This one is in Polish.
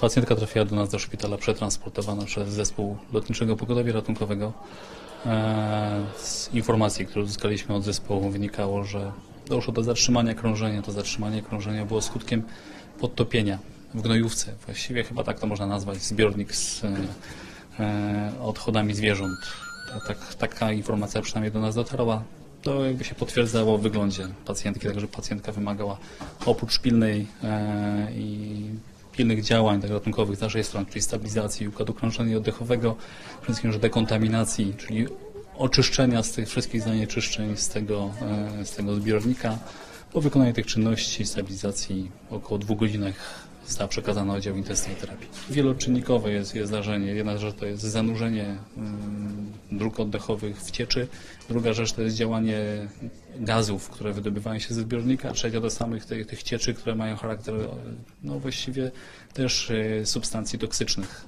Pacjentka trafiła do nas do szpitala przetransportowana przez zespół Lotniczego Pogotowia Ratunkowego. E, Z informacji, które uzyskaliśmy od zespołu wynikało, że doszło do zatrzymania krążenia. To zatrzymanie krążenia było skutkiem podtopienia w gnojówce. Właściwie chyba tak to można nazwać, zbiornik z e, e, odchodami zwierząt. Ta- Tak, taka informacja przynajmniej do nas dotarła. To jakby się potwierdzało w wyglądzie pacjentki, także pacjentka wymagała oprócz pilnej i pilnych działań tak ratunkowych z naszej strony, czyli stabilizacji układu krążenia oddechowego, przede wszystkim, że dekontaminacji, czyli oczyszczenia z tych wszystkich zanieczyszczeń z tego, e, z tego zbiornika. Po wykonaniu tych czynności, stabilizacji około dwóch godzinach została przekazana na oddział intensywnej terapii. Wieloczynnikowe jest, jest zdarzenie. Jedna rzecz to jest zanurzenie dróg oddechowych w cieczy, druga rzecz to jest działanie gazów, które wydobywają się ze zbiornika, trzecia do samych tych, tych cieczy, które mają charakter no właściwie też e, substancji toksycznych.